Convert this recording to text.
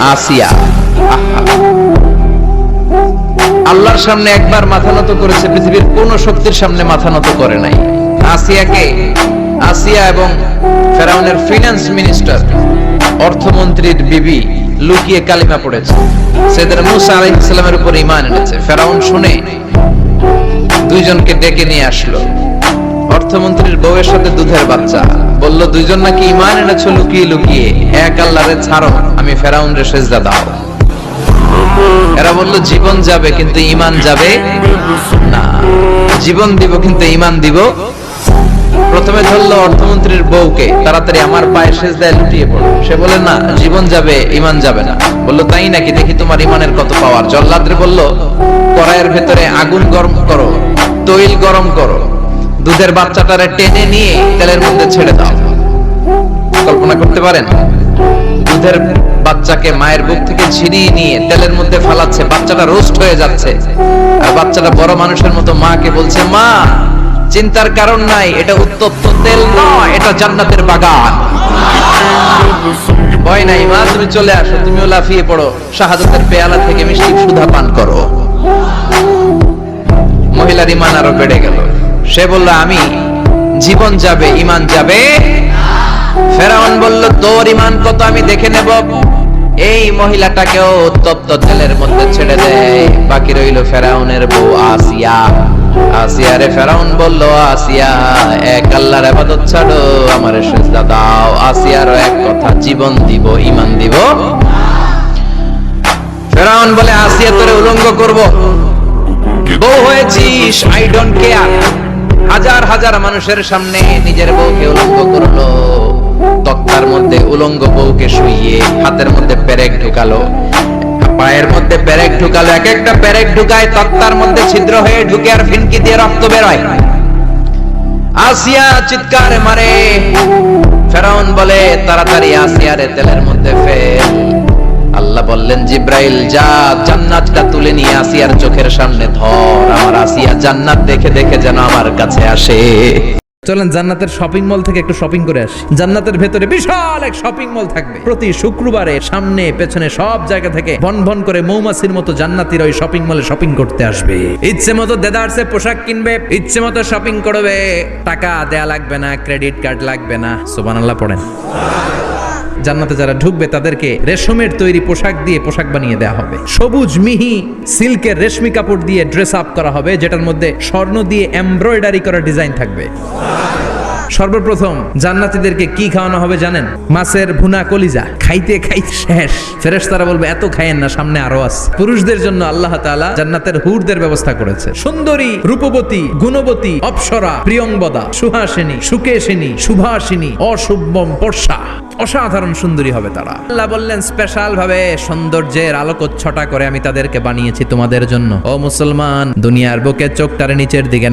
আসিয়া। আল্লাহর সামনে একবার মাথা নত করেছে, পৃথিবীর কোন শক্তির সামনে মাথা নত করে নাই। আসিয়াকে? আসিয়া এবং ফেরাউনের ফিনান্স মিনিস্টার অর্থমন্ত্রীর বিবি লুকিয়ে কালিমা পড়েছে। সেদের মুসা আলাইহিস সালামের উপর ঈমান এনেছে। ফেরাউন শুনে দুইজনকে ডেকে নিয়ে আসলো। অর্থমন্ত্রীর বউয়ের সাথে দুধের বাচ্চা। বলল, দুইজন নাকি ঈমান এনেছো লুকিয়ে লুকিয়ে? এক আল্লাহরে ছাড়ো, আমি ফেরাউন রে সেজদা দাও। এরা বলল, জীবন যাবে কিন্তু ইমান যাবে না। জীবন দিব কিন্তু ইমান দিব। প্রথমে ধরলো অর্থমন্ত্রীর বউকে, তাড়াতাড়ি আমার পায়ে শেষ দেয় লুটিয়ে পড়ো সে বলে না, জীবন যাবে ইমান যাবে না। বলল, তাই নাকি? দেখি তোমার ইমানের কত পাওয়ার। জল্লাদ্রে বলল কড়াইয়ের ভেতরে আগুন গরম করো, তৈল গরম করো। দুধের বাচ্চাটারে টেনে নিয়ে তেলের মধ্যে ছেড়ে দাও। কল্পনা করতে পারেন? দুধের বাচ্চাকে মায়ের বুক থেকে ছিনিয়ে নিয়ে তেলের মধ্যে ফালাচ্ছে, বাচ্চাটা রোস্ট হয়ে যাচ্ছে। আর বাচ্চাটা বড় মানুষের মতো মাকে বলছে, মা, চিন্তার কারণ নাই, এটা উত্তপ্ত তেল নয়, এটা জান্নাতের বাগান। ভয় নাই, মা, তুমি চলে আসো, তুমিও লাফিয়ে পড়ো, শাহাদতের পেয়ালা থেকে মিষ্টি সুধা পান করো। মহিলার ইমান আরও বেড়ে গেল। সে বলল, আমি জীবন যাবে ইমান যাবে। ফেরাউন বলল, তোর ইমান কত আমি দেখে নেব। এই মহিলাটাকেও উত্তপ্ত তেলের মধ্যে ছেড়ে দেয় বাকি রইল ফেরাউনের বউ আসিয়া। আসিয়া রে ফেরাউন বলল, আসিয়া, এক আল্লাহর আবাদত ছাড়ো, আমার সেজদা দাও। আসিয়ারও এক কথা, জীবন দিব ইমান দিব। ফেরাউন বলে, আসিয়া তোরে উলঙ্গ করব। বউ হয়েছিস, আই ডোন্ট কেয়ার। হাজার হাজার মানুষের সামনে নিজের বউকে উলঙ্গ করল। তক্তার মধ্যে উলঙ্গ বউকে শুইয়ে হাতের মধ্যে পেরেক ঢুকালো। পায়ের মধ্যে পেরেক ঢুকালো, এক একটা পেরেক ঢুকায় তক্তার মধ্যে ছিদ্র হয়ে ঢুকে আর ফিনকি দিয়ে রক্ত বেরোয়। আসিয়া চিৎকার মারে, ফেরাউন বলে, তাড়াতাড়ি আসিয়ারে তেলের মধ্যে ফেল আল্লাহ বললেন, জিব্রাইল, যা, জান্নাতটা তুলে নিয়ে আসিয়ার চোখের সামনে ধর। আমার আসিয়া জান্নাত দেখে দেখে যেন আমার কাছে আসে। চলেন জান্নাতের শপিং মল থেকে একটু শপিং করে আসি। জান্নাতের ভেতরে বিশাল এক শপিং মল থাকবে। প্রতি শুক্রবারে সামনে, পেছনে সব জায়গা থেকে ভন ভন করে মৌমাছির মতো জান্নাতির ওই শপিং মলে শপিং করতে আসবে। ইচ্ছে মতো দেদারসে পোশাক কিনবে, ইচ্ছে মতো শপিং করবে। টাকা দেয়া লাগবে না ক্রেডিট কার্ড লাগবে না। সুবহানাল্লাহ পড়েন। জান্নাতে যারা ঢুকবে, তাদেরকে রেশমের তৈরি পোশাক দিয়ে পোশাক বানিয়ে দেওয়া হবে। সবুজ, মিহি, সিল্কের রেশমি কাপড় দিয়ে ড্রেস আপ করা হবে, যেটার মধ্যে স্বর্ণ দিয়ে এমব্রয়ডারি করা ডিজাইন থাকবে। সর্বপ্রথম জান্নাতীদেরকে কি খাওয়ানো হবে জানেন? মাছের ভুনা কলিজা। খাইতে খাইতে শেষ। ফেরেশতারা বলবে, এত খাইয়েন না, সামনে আরও আছে। পুরুষদের জন্য আল্লাহ তাআলা জান্নাতের হুরদের ব্যবস্থা করেছে। সুন্দরী, রূপবতী, গুণবতী, অপ্সরা প্রিয়ংবদা সুহাসিনী, সুকেশিনী, সুভাসিনী, অশুভম বর্ষা অসাধারণ সুন্দরী হবে তারা। আল্লাহ বললেন, স্পেশাল ভাবে সৌন্দর্যের আলোকচ্ছটা করে আমি তাদেরকে বানিয়েছি তোমাদের জন্য। ও মুসলমান, দুনিয়ার বুকে চোখটারে নিচের দিকে